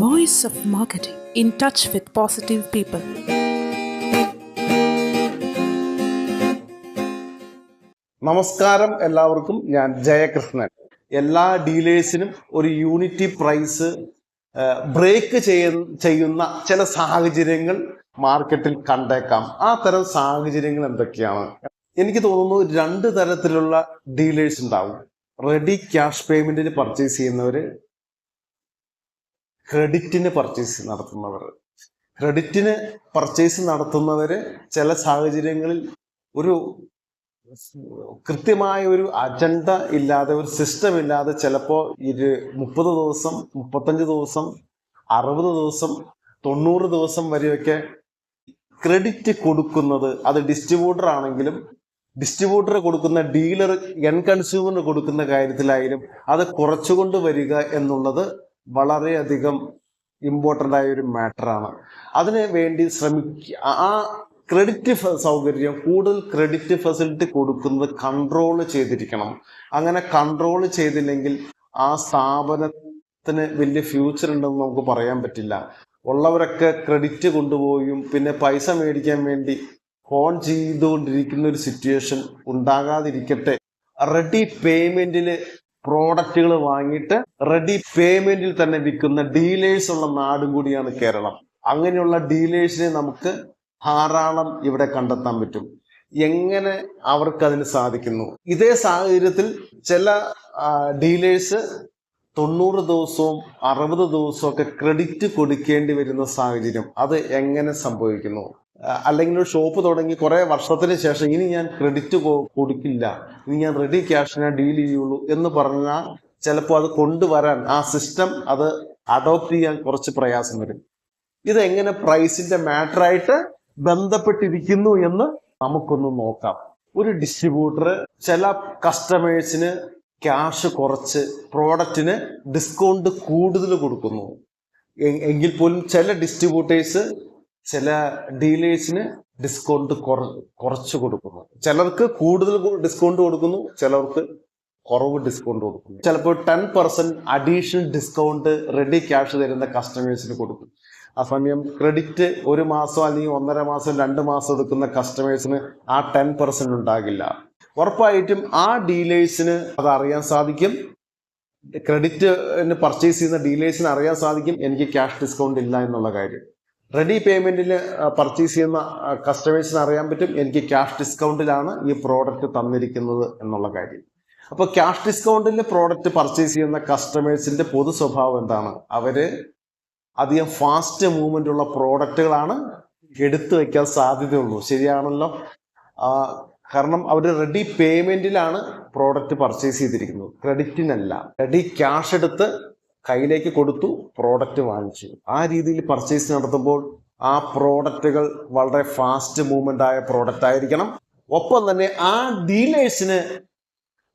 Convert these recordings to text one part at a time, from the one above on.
voice of marketing in touch with positive people നമസ്കാരം എല്ലാവർക്കും. ഞാൻ ജയകൃഷ്ണൻ. എല്ലാ ഡീലേഴ്സിനും ഒരു യൂണിറ്റി പ്രൈസ് ബ്രേക്ക് ചെയ്യുന്ന ചില സാഹചര്യങ്ങൾ മാർക്കറ്റിൽ കണ്ടേക്കാം. ആ തരം സാഹചര്യങ്ങൾ എന്തൊക്കെയാണ്? എനിക്ക് തോന്നുന്നു രണ്ട് തരത്തിലുള്ള ഡീലേഴ്സ് ഉണ്ടാവും. റെഡി ക്യാഷ് പേയ്മെന്റിന് പർച്ചേസ് ചെയ്യുന്നവര് ക്രെഡിറ്റിന് പർച്ചേസ് നടത്തുന്നവർ. ക്രെഡിറ്റിന് പർച്ചേസ് നടത്തുന്നവർ ചില സാഹചര്യങ്ങളിൽ ഒരു കൃത്യമായ ഒരു അജണ്ട ഇല്ലാതെ ഒരു സിസ്റ്റം ഇല്ലാതെ ചിലപ്പോൾ ഇത് മുപ്പത് ദിവസം മുപ്പത്തഞ്ച് ദിവസം അറുപത് ദിവസം തൊണ്ണൂറ് ദിവസം വരെയൊക്കെ ക്രെഡിറ്റ് കൊടുക്കുന്നത് അത് ഡിസ്ട്രിബ്യൂട്ടർ ആണെങ്കിലും ഡിസ്ട്രിബ്യൂട്ടർ കൊടുക്കുന്ന ഡീലർ എൻ കൺസ്യൂമറിന് കൊടുക്കുന്ന കാര്യത്തിലായാലും അത് കുറച്ചുകൊണ്ട് വരിക എന്നുള്ളത് വളരെയധികം ഇമ്പോർട്ടന്റ് ആയ ഒരു മാറ്ററാണ് അതിന് വേണ്ടി ശ്രമിക്കുക ആ ക്രെഡിറ്റ് സൗകര്യം കൂടുതൽ ക്രെഡിറ്റ് ഫെസിലിറ്റി കൊടുക്കുന്നത് കൺട്രോൾ ചെയ്തിരിക്കണം. അങ്ങനെ കൺട്രോൾ ചെയ്തില്ലെങ്കിൽ ആ സ്ഥാപനത്തിന് വലിയ ഫ്യൂച്ചർ ഉണ്ടെന്ന് നമുക്ക് പറയാൻ പറ്റില്ല. ഉള്ളവരൊക്കെ ക്രെഡിറ്റ് കൊണ്ടുപോയും പിന്നെ പൈസ മേടിക്കാൻ വേണ്ടി ഫോൺ ചെയ്തുകൊണ്ടിരിക്കുന്ന ഒരു സിറ്റുവേഷൻ ഉണ്ടാകാതിരിക്കട്ടെ. റെഡി പേയ്മെന്റിൽ പ്രോഡക്റ്റുകൾ വാങ്ങിയിട്ട് റെഡി പേയ്മെന്റിൽ തന്നെ വിൽക്കുന്ന ഡീലേഴ്സ് ഉള്ള നാടും കൂടിയാണ് കേരളം. അങ്ങനെയുള്ള ഡീലേഴ്സിനെ നമുക്ക് ധാരാളം ഇവിടെ കണ്ടെത്താൻ പറ്റും. എങ്ങനെ അവർക്ക് അതിന് സാധിക്കുന്നു? ഇതേ സാഹചര്യത്തിൽ ചില ഡീലേഴ്സ് തൊണ്ണൂറ് ദിവസവും അറുപത് ദിവസവും ഒക്കെ ക്രെഡിറ്റ് കൊടുക്കേണ്ടി വരുന്ന സാഹചര്യം. അത് എങ്ങനെ സംഭവിക്കുന്നു? അല്ലെങ്കിൽ ഒരു ഷോപ്പ് തുടങ്ങി കുറെ വർഷത്തിന് ശേഷം ഇനി ഞാൻ ക്രെഡിറ്റ് കൊടുക്കില്ല. ഇനി ഞാൻ റെഡി ക്യാഷിനെ ഡീൽ ചെയ്യുള്ളൂ എന്ന് പറഞ്ഞാൽ ചിലപ്പോൾ അത് കൊണ്ടുവരാൻ ആ സിസ്റ്റം അത് അഡോപ്റ്റ് ചെയ്യാൻ കുറച്ച് പ്രയാസം വരും. ഇതെങ്ങനെ പ്രൈസിന്റെ മാറ്ററായിട്ട് ബന്ധപ്പെട്ടിരിക്കുന്നു എന്ന് നമുക്കൊന്ന് നോക്കാം. ഒരു ഡിസ്ട്രിബ്യൂട്ടർ ചില കസ്റ്റമേഴ്സിന് ക്യാഷ് കുറച്ച് പ്രോഡക്റ്റിന് ഡിസ്കൗണ്ട് കൂടുതൽ കൊടുക്കുന്നു. എങ്കിൽ പോലും ചില ഡിസ്ട്രിബ്യൂട്ടേഴ്സ് ചില ഡീലേഴ്സിന് ഡിസ്കൗണ്ട് കുറച്ച് കൊടുക്കുന്നു. ചിലർക്ക് കൂടുതൽ ഡിസ്കൗണ്ട് കൊടുക്കുന്നു ചിലർക്ക് കുറവ് ഡിസ്കൗണ്ട് കൊടുക്കുന്നു. ചിലപ്പോൾ ten percent additional discount ready cash തരുന്ന കസ്റ്റമേഴ്സിന് കൊടുക്കും. ആ സമയം ക്രെഡിറ്റ് ഒരു മാസം അല്ലെങ്കിൽ ഒന്നര മാസം രണ്ട് മാസം എടുക്കുന്ന കസ്റ്റമേഴ്സിന് ആ ടെൻ പെർസെന്റ് ഉണ്ടാകില്ല. ഉറപ്പായിട്ടും ആ ഡീലേഴ്സിന് അത് അറിയാൻ സാധിക്കും. ക്രെഡിറ്റ് പർച്ചേസ് ചെയ്യുന്ന ഡീലേഴ്സിന് അറിയാൻ സാധിക്കും. എനിക്ക് ക്യാഷ് ഡിസ്കൗണ്ട് ഇല്ല എന്നുള്ള കാര്യം. റെഡി പേയ്മെന്റിൽ പർച്ചേസ് ചെയ്യുന്ന കസ്റ്റമേഴ്സിന് അറിയാൻ പറ്റും എനിക്ക് ക്യാഷ് ഡിസ്കൗണ്ടിലാണ് ഈ പ്രോഡക്റ്റ് തന്നിരിക്കുന്നത് എന്നുള്ള കാര്യം. അപ്പോൾ ക്യാഷ് ഡിസ്കൗണ്ടിൽ പ്രോഡക്റ്റ് പർച്ചേസ് ചെയ്യുന്ന കസ്റ്റമേഴ്സിന്റെ പൊതു സ്വഭാവം എന്താണ്? അവർ അധികം ഫാസ്റ്റ് മൂവ്മെന്റ് ഉള്ള പ്രോഡക്റ്റുകളാണ് എടുത്തു വയ്ക്കാൻ സാധ്യതയുള്ളൂ. ശരിയാണല്ലോ? കാരണം അവർ റെഡി പേയ്മെന്റിലാണ് പ്രോഡക്റ്റ് പർച്ചേസ് ചെയ്തിരിക്കുന്നത്. ക്രെഡിറ്റിനല്ല റെഡി ക്യാഷ് എടുത്ത് കയ്യിലേക്ക് കൊടുത്തു പ്രോഡക്റ്റ് വാങ്ങിച്ചു. ആ രീതിയിൽ പർച്ചേസ് നടത്തുമ്പോൾ ആ പ്രോഡക്റ്റുകൾ വളരെ ഫാസ്റ്റ് മൂവ്മെന്റ് ആയ പ്രോഡക്റ്റ് ആയിരിക്കണം. ഒപ്പം തന്നെ ആ ഡീലേഴ്സിന്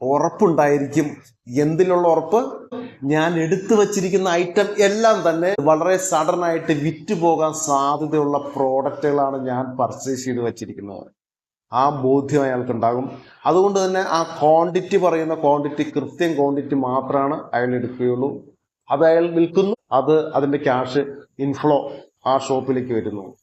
ഉറപ്പുണ്ടായിരിക്കും. എന്തിലുള്ള ഉറപ്പ്? ഞാൻ എടുത്തു വച്ചിരിക്കുന്ന ഐറ്റം എല്ലാം തന്നെ വളരെ സഡൻ ആയിട്ട് വിറ്റ് പോകാൻ സാധ്യതയുള്ള പ്രോഡക്റ്റുകളാണ് ഞാൻ പർച്ചേസ് ചെയ്ത് വച്ചിരിക്കുന്നത്. ആ ബോധ്യം അയാൾക്കുണ്ടാകും. അതുകൊണ്ട് തന്നെ ആ ക്വാണ്ടിറ്റി പറയുന്ന ക്വാണ്ടിറ്റി കൃത്യം ക്വാണ്ടിറ്റി മാത്രമാണ് അയാൾ എടുക്കുകയുള്ളൂ. അത് അയാൾ വിൽക്കുന്നു. അത് അതിന്റെ ക്യാഷ് ഇൻഫ്ലോ ആ ഷോപ്പിലേക്ക് വരുന്നു.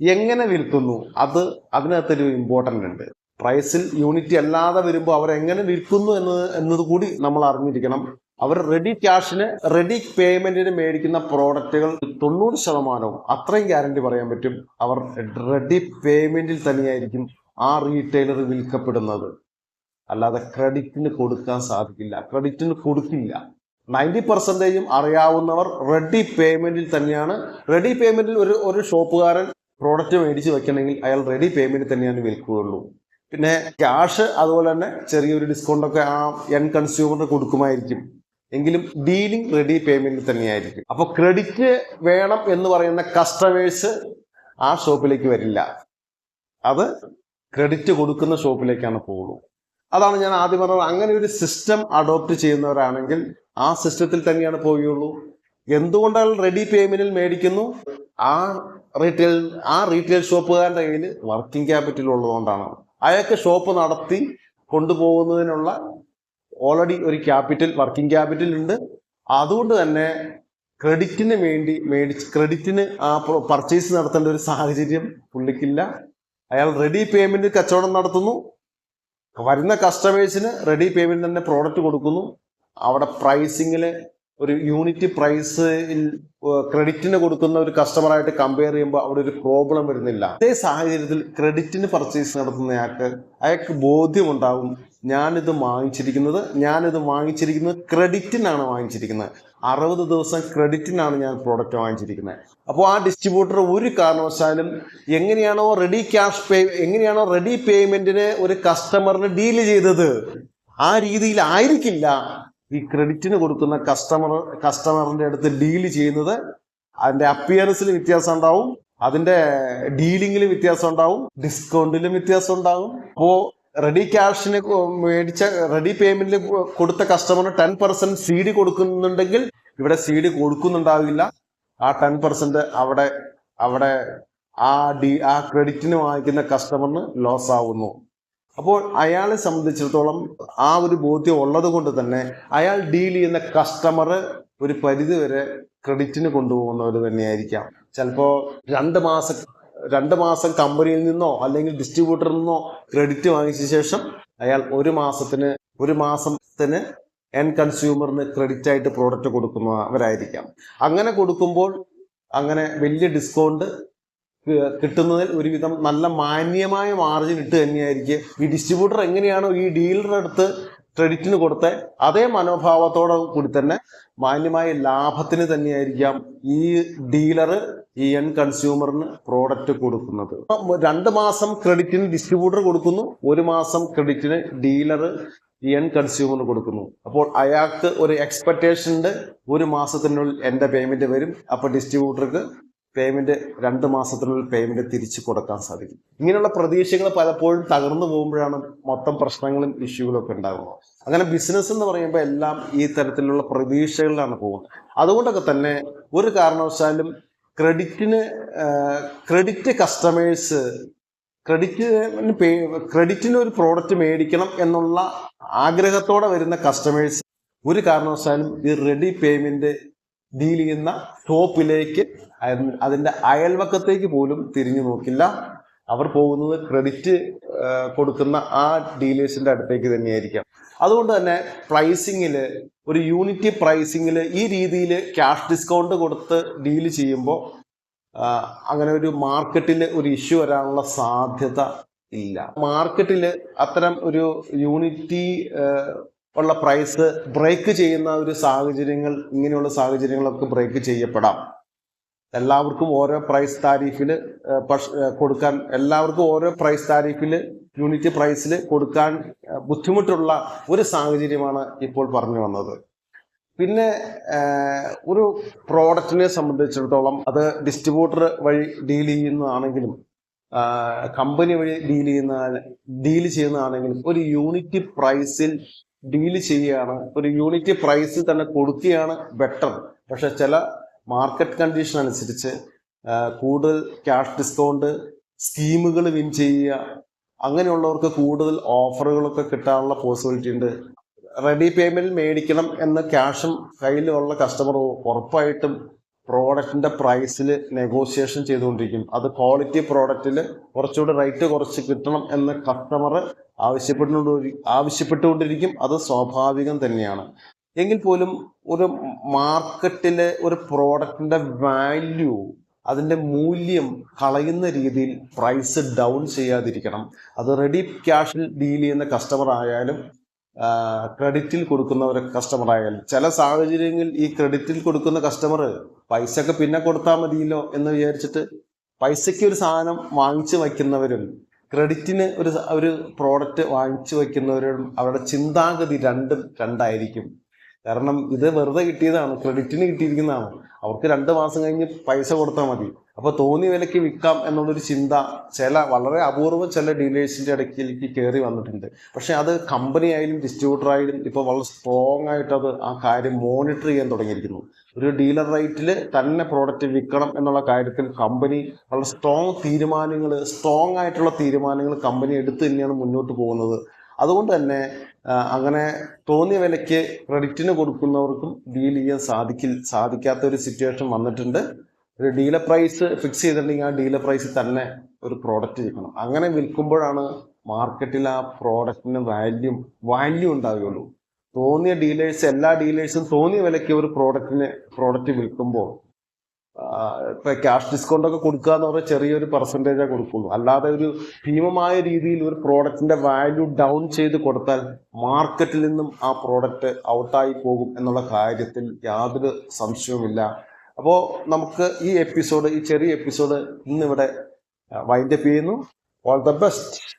എങ്ങനെ വിൽക്കുന്നു? അത് അതിനകത്തൊരു ഇമ്പോർട്ടന്റ് ഉണ്ട്. പ്രൈസിൽ യൂണിറ്റി അല്ലാതെ വരുമ്പോൾ അവർ എങ്ങനെ വിൽക്കുന്നു എന്നത് എന്നത് കൂടി നമ്മൾ അറിഞ്ഞിരിക്കണം. അവർ റെഡി ക്യാഷിന് റെഡി പേയ്മെന്റിന് മേടിക്കുന്ന പ്രോഡക്റ്റുകൾ തൊണ്ണൂറ് ശതമാനവും അത്രയും ഗ്യാരണ്ടി പറയാൻ പറ്റും. അവർ റെഡി പേയ്മെന്റിൽ തന്നെയായിരിക്കും ആ റീറ്റെയിലർ വിൽക്കപ്പെടുന്നത്. അല്ലാതെ ക്രെഡിറ്റിന് കൊടുക്കാൻ സാധിക്കില്ല. ക്രെഡിറ്റിന് കൊടുക്കില്ല. നയന്റി പെർസെന്റേജും അറിയാവുന്നവർ റെഡി പേയ്മെന്റിൽ തന്നെയാണ്. റെഡി പേയ്മെന്റിൽ ഒരു ഒരു ഷോപ്പുകാരൻ പ്രോഡക്റ്റ് മേടിച്ച് വെക്കണമെങ്കിൽ അയാൾ റെഡി പേയ്മെന്റ് തന്നെയാണ് വിൽക്കുകയുള്ളൂ. പിന്നെ ക്യാഷ് അതുപോലെ തന്നെ ചെറിയൊരു ഡിസ്കൗണ്ടൊക്കെ ആ എൻ കൺസ്യൂമറിന് കൊടുക്കുമായിരിക്കും. എങ്കിലും ഡീലിംഗ് റെഡി പേയ്മെന്റ് തന്നെയായിരിക്കും. അപ്പോൾ ക്രെഡിറ്റ് വേണം എന്ന് പറയുന്ന കസ്റ്റമേഴ്സ് ആ ഷോപ്പിലേക്ക് വരില്ല. അത് ക്രെഡിറ്റ് കൊടുക്കുന്ന ഷോപ്പിലേക്കാണ് പോകുള്ളൂ അതാണ് ഞാൻ ആദ്യം പറഞ്ഞത്. അങ്ങനെ ഒരു സിസ്റ്റം അഡോപ്റ്റ് ചെയ്യുന്നവരാണെങ്കിൽ ആ സിസ്റ്റത്തിൽ തന്നെയാണ് പോവുകയുള്ളൂ. എന്തുകൊണ്ടാണ് റെഡി പേയ്മെന്റിൽ മേടിക്കുന്നു? ആ റീറ്റെയിൽ ആ റീറ്റെയിൽ ഷോപ്പുകാരന്റെ കയ്യിൽ വർക്കിംഗ് ക്യാപിറ്റൽ ഉള്ളതുകൊണ്ടാണ്. അയാൾക്ക് ഷോപ്പ് നടത്തി കൊണ്ടുപോകുന്നതിനുള്ള ഓൾറെഡി ഒരു ക്യാപിറ്റൽ വർക്കിംഗ് ക്യാപിറ്റൽ ഉണ്ട്. അതുകൊണ്ട് തന്നെ ക്രെഡിറ്റിന് വേണ്ടി മേടിച്ച് ക്രെഡിറ്റിന് ആ പർച്ചേസ് നടത്തേണ്ട ഒരു സാഹചര്യം പുള്ളിക്കില്ല. അയാൾ റെഡി പേയ്മെന്റ് കച്ചവടം നടത്തുന്നു. വരുന്ന കസ്റ്റമേഴ്സിന് റെഡി പേയ്മെന്റ് തന്നെ പ്രോഡക്റ്റ് കൊടുക്കുന്നു. അവിടെ പ്രൈസിങ്ങിൽ ഒരു യൂണിറ്റ് പ്രൈസ് ക്രെഡിറ്റിന് കൊടുക്കുന്ന ഒരു കസ്റ്റമറായിട്ട് കമ്പയർ ചെയ്യുമ്പോൾ അവിടെ ഒരു പ്രോബ്ലം വരുന്നില്ല. അതേ സാഹചര്യത്തിൽ ക്രെഡിറ്റിന് പർച്ചേസ് നടത്തുന്നയാൾക്ക് അയാൾക്ക് ബോധ്യമുണ്ടാകും ഞാനിത് വാങ്ങിച്ചിരിക്കുന്നത് ഞാനിത് വാങ്ങിച്ചിരിക്കുന്നത് ക്രെഡിറ്റിനാണ് വാങ്ങിച്ചിരിക്കുന്നത്. അറുപത് ദിവസം ക്രെഡിറ്റിനാണ് ഞാൻ പ്രോഡക്റ്റ് വാങ്ങിച്ചിരിക്കുന്നത്. അപ്പോൾ ആ ഡിസ്ട്രിബ്യൂട്ടർ ഒരു കാരണവശാലും എങ്ങനെയാണോ റെഡി ക്യാഷ് പേ എങ്ങനെയാണോ റെഡി പേയ്മെന്റിന് ഒരു കസ്റ്റമറിന് ഡീൽ ചെയ്തത് ആ രീതിയിലായിരിക്കില്ല. ഈ ക്രെഡിറ്റിന് കൊടുക്കുന്ന കസ്റ്റമർ കസ്റ്റമറിന്റെ അടുത്ത് ഡീൽ ചെയ്യുന്നത് അതിന്റെ അപ്പിയറൻസിൽ വ്യത്യാസം ഉണ്ടാവും അതിന്റെ ഡീലിംഗിൽ വ്യത്യാസം ഉണ്ടാവും ഡിസ്കൗണ്ടിലും വ്യത്യാസം ഉണ്ടാവും. അപ്പോ റെഡി ക്യാഷിന് മേടിച്ച റെഡി പേയ്മെന്റിൽ കൊടുത്ത കസ്റ്റമറിന് ടെൻ പെർസെന്റ് സി ഡി കൊടുക്കുന്നുണ്ടെങ്കിൽ ഇവിടെ സി ഡി കൊടുക്കുന്നുണ്ടാവില്ല. ആ ടെൻ പെർസെന്റ് അവിടെ അവിടെ ആ ഡി ആ ക്രെഡിറ്റിന് വാങ്ങിക്കുന്ന കസ്റ്റമറിന് ലോസ് ആവുന്നു. അപ്പോൾ അയാളെ സംബന്ധിച്ചിടത്തോളം ആ ഒരു ബോധ്യം ഉള്ളത് കൊണ്ട് തന്നെ അയാൾ ഡീൽ ചെയ്യുന്ന കസ്റ്റമർ ഒരു പരിധി വരെ ക്രെഡിറ്റിന് കൊണ്ടുപോകുന്നവർ തന്നെയായിരിക്കാം. ചിലപ്പോൾ രണ്ട് മാസം രണ്ട് മാസം കമ്പനിയിൽ നിന്നോ അല്ലെങ്കിൽ ഡിസ്ട്രിബ്യൂട്ടറിൽ നിന്നോ ക്രെഡിറ്റ് വാങ്ങിച്ച ശേഷം അയാൾ ഒരു മാസത്തിന് ഒരു മാസത്തിന് എൻ കൺസ്യൂമറിന് ക്രെഡിറ്റ് ആയിട്ട് പ്രോഡക്റ്റ് കൊടുക്കുന്നവരായിരിക്കാം. അങ്ങനെ കൊടുക്കുമ്പോൾ അങ്ങനെ വലിയ ഡിസ്കൗണ്ട് കിട്ടുന്നതിൽ ഒരുവിധം നല്ല മാന്യമായ മാർജിൻ ഇട്ട് തന്നെയായിരിക്കും. ഈ ഡിസ്ട്രിബ്യൂട്ടർ എങ്ങനെയാണോ ഈ ഡീലറുടെ അടുത്ത് ക്രെഡിറ്റിന് കൊടുത്ത് അതേ മനോഭാവത്തോടെ കൂടി തന്നെ മാന്യമായ ലാഭത്തിന് തന്നെയായിരിക്കാം ഈ ഡീലർ ഈ എൻ കൺസ്യൂമറിന് പ്രോഡക്റ്റ് കൊടുക്കുന്നത്. രണ്ട് മാസം ക്രെഡിറ്റിന് ഡിസ്ട്രിബ്യൂട്ടർ കൊടുക്കുന്നു ഒരു മാസം ക്രെഡിറ്റിന് ഡീലർ ഈ എൻ കൺസ്യൂമറിന് കൊടുക്കുന്നു. അപ്പോൾ അയാൾക്ക് ഒരു എക്സ്പെക്ടേഷൻ ഉണ്ട് ഒരു മാസത്തിനുള്ളിൽ എന്റെ പേയ്മെന്റ് വരും. അപ്പോൾ ഡിസ്ട്രിബ്യൂട്ടർക്ക് പേയ്മെന്റ് രണ്ട് മാസത്തിനുള്ളിൽ പേയ്മെന്റ് തിരിച്ചു കൊടുക്കാൻ സാധിക്കും. ഇങ്ങനെയുള്ള പ്രതീക്ഷകൾ പലപ്പോഴും തകർന്നു പോകുമ്പോഴാണ് മൊത്തം പ്രശ്നങ്ങളും ഇഷ്യൂകളും ഒക്കെ ഉണ്ടാകുന്നത്. അങ്ങനെ ബിസിനസ് എന്ന് പറയുമ്പോൾ എല്ലാം ഈ തരത്തിലുള്ള പ്രതീക്ഷകളിലാണ് പോകുന്നത്. അതുകൊണ്ടൊക്കെ തന്നെ ഒരു കാരണവശാലും ക്രെഡിറ്റിന് ക്രെഡിറ്റ് കസ്റ്റമേഴ്സ് ക്രെഡിറ്റിന് ക്രെഡിറ്റിന് ഒരു പ്രോഡക്റ്റ് മേടിക്കണം എന്നുള്ള ആഗ്രഹത്തോടെ വരുന്ന കസ്റ്റമേഴ്സ് ഒരു കാരണവശാലും ഈ റെഡി പേയ്മെന്റ് ഡീൽ ചെയ്യുന്ന ടോപ്പിലേക്ക് അതിന്റെ അയൽവക്കത്തേക്ക് പോലും തിരിഞ്ഞു നോക്കില്ല. അവർ പോകുന്നത് ക്രെഡിറ്റ് കൊടുക്കുന്ന ആ ഡീലേഴ്സിന്റെ അടുത്തേക്ക് തന്നെയായിരിക്കാം. അതുകൊണ്ട് തന്നെ പ്രൈസിങ്ങിൽ ഒരു യൂണിറ്റ് പ്രൈസിങ്ങിൽ ഈ രീതിയിൽ ക്യാഷ് ഡിസ്കൗണ്ട് കൊടുത്ത് ഡീൽ ചെയ്യുമ്പോൾ അങ്ങനെ ഒരു മാർക്കറ്റിൽ ഒരു ഇഷ്യൂ വരാനുള്ള സാധ്യത ഇല്ല. മാർക്കറ്റിൽ അത്തരം ഒരു യൂണിറ്റി ഉള്ള പ്രൈസ് ബ്രേക്ക് ചെയ്യുന്ന ഒരു സാഹചര്യങ്ങൾ ഇങ്ങനെയുള്ള സാഹചര്യങ്ങളൊക്കെ ബ്രേക്ക് ചെയ്യപ്പെടാം. എല്ലാവർക്കും ഓരോ പ്രൈസ് താരീഫിൽ കൊടുക്കാൻ എല്ലാവർക്കും ഓരോ പ്രൈസ് താരീഫിൽ യൂണിറ്റ് പ്രൈസിൽ കൊടുക്കാൻ ബുദ്ധിമുട്ടുള്ള ഒരു സാഹചര്യമാണ് ഇപ്പോൾ പറഞ്ഞു വന്നത്. പിന്നെ ഒരു പ്രോഡക്റ്റിനെ സംബന്ധിച്ചിടത്തോളം അത് ഡിസ്ട്രിബ്യൂട്ടർ വഴി ഡീൽ ചെയ്യുന്നതാണെങ്കിലും കമ്പനി വഴി ഡീൽ ചെയ്യുന്ന ഡീൽ ചെയ്യുന്നതാണെങ്കിലും ഒരു യൂണിറ്റ് പ്രൈസിൽ ഡീൽ ചെയ്യുകയാണ്. ഒരു യൂണിറ്റ് പ്രൈസിൽ തന്നെ കൊടുക്കുകയാണ് ബെറ്റർ പക്ഷെ ചില മാർക്കറ്റ് കണ്ടീഷൻ അനുസരിച്ച് കൂടുതൽ ക്യാഷ് ഡിസ്കൗണ്ട് സ്കീമുകൾ വിൻ ചെയ്യുക അങ്ങനെയുള്ളവർക്ക് കൂടുതൽ ഓഫറുകളൊക്കെ കിട്ടാനുള്ള പോസിബിലിറ്റി ഉണ്ട്. റെഡി പേയ്മെന്റ് മേടിക്കണം എന്ന ക്യാഷും കയ്യിലുള്ള കസ്റ്റമർ ഉറപ്പായിട്ടും പ്രോഡക്റ്റിന്റെ പ്രൈസിൽ നെഗോസിയേഷൻ ചെയ്തുകൊണ്ടിരിക്കും. അത് ക്വാളിറ്റി പ്രോഡക്റ്റിൽ കുറച്ചുകൂടി റേറ്റ് കുറച്ച് കിട്ടണം എന്ന് കസ്റ്റമർ ആവശ്യപ്പെട്ടുകൊണ്ട് ആവശ്യപ്പെട്ടുകൊണ്ടിരിക്കും. അത് സ്വാഭാവികം തന്നെയാണ്. എങ്കിൽ പോലും ഒരു മാർക്കറ്റിലെ ഒരു പ്രോഡക്റ്റിന്റെ വാല്യൂ അതിന്റെ മൂല്യം കളയുന്ന രീതിയിൽ പ്രൈസ് ഡൗൺ ചെയ്യാതിരിക്കണം. അത് റെഡി ക്യാഷിൽ ഡീൽ ചെയ്യുന്ന കസ്റ്റമർ ആയാലും ക്രെഡിറ്റിൽ കൊടുക്കുന്ന ഒരു കസ്റ്റമർ ആയാലും ചില സാഹചര്യങ്ങളിൽ ഈ ക്രെഡിറ്റിൽ കൊടുക്കുന്ന കസ്റ്റമർ പൈസ ഒക്കെ പിന്നെ കൊടുത്താൽ മതിയല്ലോ എന്ന് വിചാരിച്ചിട്ട് പൈസയ്ക്ക് ഒരു സാധനം വാങ്ങിച്ചു വയ്ക്കുന്നവരും ക്രെഡിറ്റിന് ഒരു ഒരു പ്രോഡക്റ്റ് വാങ്ങിച്ചു വയ്ക്കുന്നവരും അവരുടെ ചിന്താഗതി രണ്ടും രണ്ടായിരിക്കും. കാരണം ഇത് വെറുതെ കിട്ടിയതാണ് ക്രെഡിറ്റിന് കിട്ടിയിരിക്കുന്നതാണ്. അവർക്ക് രണ്ട് മാസം കഴിഞ്ഞ് പൈസ കൊടുത്താൽ മതി. അപ്പൊ തോന്നി വിലയ്ക്ക് വിൽക്കാം എന്നുള്ളൊരു ചിന്ത ചില വളരെ അപൂർവം ചില ഡീലേഴ്സിന്റെ ഇടയ്ക്കിലേക്ക് കയറി വന്നിട്ടുണ്ട്. പക്ഷേ അത് കമ്പനി ആയാലും ഡിസ്ട്രിബ്യൂട്ടർ ആയാലും ഇപ്പോൾ വളരെ സ്ട്രോങ് ആയിട്ട് അത് ആ കാര്യം മോണിറ്റർ ചെയ്യാൻ തുടങ്ങിയിരിക്കുന്നു. ഒരു ഡീലർ റൈറ്റിൽ തന്നെ പ്രോഡക്റ്റ് വിൽക്കണം എന്നുള്ള കാര്യത്തിൽ കമ്പനി വളരെ സ്ട്രോങ് തീരുമാനങ്ങൾ സ്ട്രോങ് ആയിട്ടുള്ള തീരുമാനങ്ങൾ കമ്പനി എടുത്ത് തന്നെയാണ് മുന്നോട്ട് പോകുന്നത്. അതുകൊണ്ട് തന്നെ അങ്ങനെ തോന്നിയ വിലയ്ക്ക് ക്രെഡിറ്റിന് കൊടുക്കുന്നവർക്കും ഡീൽ ചെയ്യാൻ സാധിക്കിൽ സാധിക്കാത്ത ഒരു സിറ്റുവേഷൻ വന്നിട്ടുണ്ട്. ഒരു ഡീലർ പ്രൈസ് ഫിക്സ് ചെയ്തിട്ടുണ്ടെങ്കിൽ ആ ഡീലർ പ്രൈസിൽ തന്നെ ഒരു പ്രോഡക്റ്റ് വിൽക്കണം. അങ്ങനെ വിൽക്കുമ്പോഴാണ് മാർക്കറ്റിൽ ആ പ്രോഡക്റ്റിന് വാല്യൂ വാല്യൂ ഉണ്ടാവുകയുള്ളൂ. തോന്നിയ ഡീലേഴ്സ് എല്ലാ ഡീലേഴ്സും തോന്നിയ വിലയ്ക്ക് ഒരു പ്രോഡക്റ്റിന് പ്രോഡക്റ്റ് വിൽക്കുമ്പോൾ ഇപ്പൊ ക്യാഷ് ഡിസ്കൗണ്ട് ഒക്കെ കൊടുക്കുക എന്ന് പറഞ്ഞാൽ ചെറിയൊരു പെർസെന്റേജേ കൊടുക്കുള്ളൂ. അല്ലാതെ ഒരു ഭീമമായ രീതിയിൽ ഒരു പ്രോഡക്റ്റിന്റെ വാല്യൂ ഡൗൺ ചെയ്ത് കൊടുത്താൽ മാർക്കറ്റിൽ നിന്നും ആ പ്രോഡക്റ്റ് ഔട്ടായി പോകും എന്നുള്ള കാര്യത്തിൽ യാതൊരു സംശയവുമില്ല. അപ്പോൾ നമുക്ക് ഈ എപ്പിസോഡ് ഈ ചെറിയ എപ്പിസോഡ് ഇന്നിവിടെ വൈൻഡപ്പ് ചെയ്യുന്നു. All the best